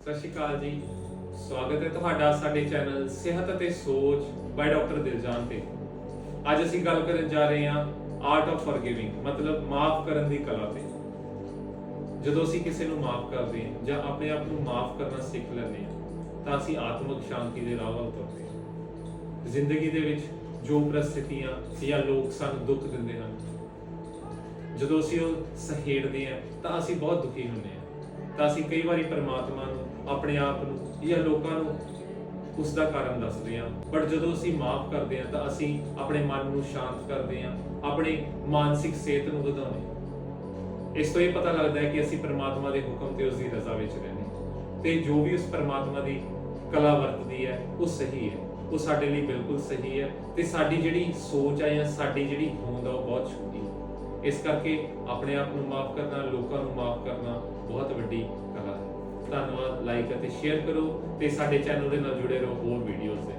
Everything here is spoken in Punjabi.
ਸਤਿ ਸ਼੍ਰੀ ਅਕਾਲ ਜੀ। ਸਵਾਗਤ ਹੈ ਤੁਹਾਡਾ ਸਾਡੇ ਚੈਨਲ ਸਿਹਤ ਅਤੇ ਸੋਚ ਬਾਈ ਡਾਕਟਰ ਦਿਲਜਾਨ ਤੇ। ਅੱਜ ਅਸੀਂ ਗੱਲ ਕਰਨ ਜਾ ਰਹੇ ਹਾਂ ਆਰਟ ਆਫ ਫੋਰਗਿਵਿੰਗ ਮਤਲਬ ਮਾਫ ਕਰਨ ਦੀ ਕਲਾ ਤੇ। ਜਦੋਂ ਅਸੀਂ ਕਿਸੇ ਨੂੰ ਮਾਫ ਕਰਦੇ ਹਾਂ ਜਾਂ ਆਪਣੇ ਆਪ ਨੂੰ ਮਾਫ ਕਰਨਾ ਸਿੱਖ ਲੈਂਦੇ ਹਾਂ, ਤਾਂ ਅਸੀਂ ਆਤਮਿਕ ਸ਼ਾਂਤੀ ਦੇ ਰਾਹ ਵੱਲ ਤੁਰਦੇ ਹਾਂ। ਜ਼ਿੰਦਗੀ ਦੇ ਵਿੱਚ ਜੋ ਪ੍ਰਸਥਿਤੀਆਂ ਜਾਂ ਲੋਕ ਸਾਨੂੰ ਦੁੱਖ ਦਿੰਦੇ ਹਨ, ਜਦੋਂ ਅਸੀਂ ਉਹ ਸਹੇੜਦੇ ਹਾਂ, ਤਾਂ ਅਸੀਂ ਬਹੁਤ ਦੁਖੀ ਹੁੰਦੇ ਹਾਂ। ਤਾਂ ਅਸੀਂ ਕਈ ਵਾਰੀ ਪਰਮਾਤਮਾ ਨੂੰ ਆਪਣੇ ਆਪ ਨੂੰ ਜਾਂ ਲੋਕਾਂ ਨੂੰ ਉਸ ਦਾ ਕਾਰਨ ਦੱਸਦੇ ਹਾਂ। ਬਟ ਜਦੋਂ ਅਸੀਂ ਮਾਫ ਕਰਦੇ ਹਾਂ ਤਾਂ ਅਸੀਂ ਆਪਣੇ ਮਨ ਨੂੰ ਸ਼ਾਂਤ ਕਰਦੇ ਹਾਂ, ਆਪਣੇ ਮਾਨਸਿਕ ਸਿਹਤ ਨੂੰ ਵਧਾਉਂਦੇ ਹਾਂ। ਇਸ ਤੋਂ ਇਹ ਪਤਾ ਲੱਗਦਾ ਹੈ ਕਿ ਅਸੀਂ ਪਰਮਾਤਮਾ ਦੇ ਹੁਕਮ ਤੇ ਉਸ ਦੀ ਰਜ਼ਾ ਵਿੱਚ ਰਹਿੰਦੇ ਹਾਂ। ਤੇ ਜੋ ਵੀ ਉਸ ਪਰਮਾਤਮਾ ਦੀ ਕਲਾ ਵਰਤਦੀ ਹੈ, ਉਹ ਸਹੀ ਹੈ। ਉਹ ਸਾਡੇ ਲਈ ਬਿਲਕੁਲ ਸਹੀ ਹੈ ਤੇ ਸਾਡੀ ਜਿਹੜੀ ਸੋਚ ਹੈ ਜਾਂ ਸਾਡੀ ਜਿਹੜੀ ਹੋਂਦ ਆ, ਉਹ ਬਹੁਤ ਛੋਟੀ ਹੈ। ਇਸ ਕਰਕੇ ਆਪਣੇ ਆਪ ਨੂੰ ਮਾਫ ਕਰਨਾ, ਲੋਕਾਂ ਨੂੰ ਮਾਫ ਕਰਨਾ ਬਹੁਤ ਵੱਡੀ ਧੰਨਵਾਦ ਲਾਈਕ ਅਤੇ ਸ਼ੇਅਰ ਕਰੋ ਤੇ ਸਾਡੇ ਚੈਨਲ ਦੇ ਨਾਲ ਜੁੜੇ ਰਹੋ ਹੋਰ ਵੀਡੀਓਜ਼ ਦੇ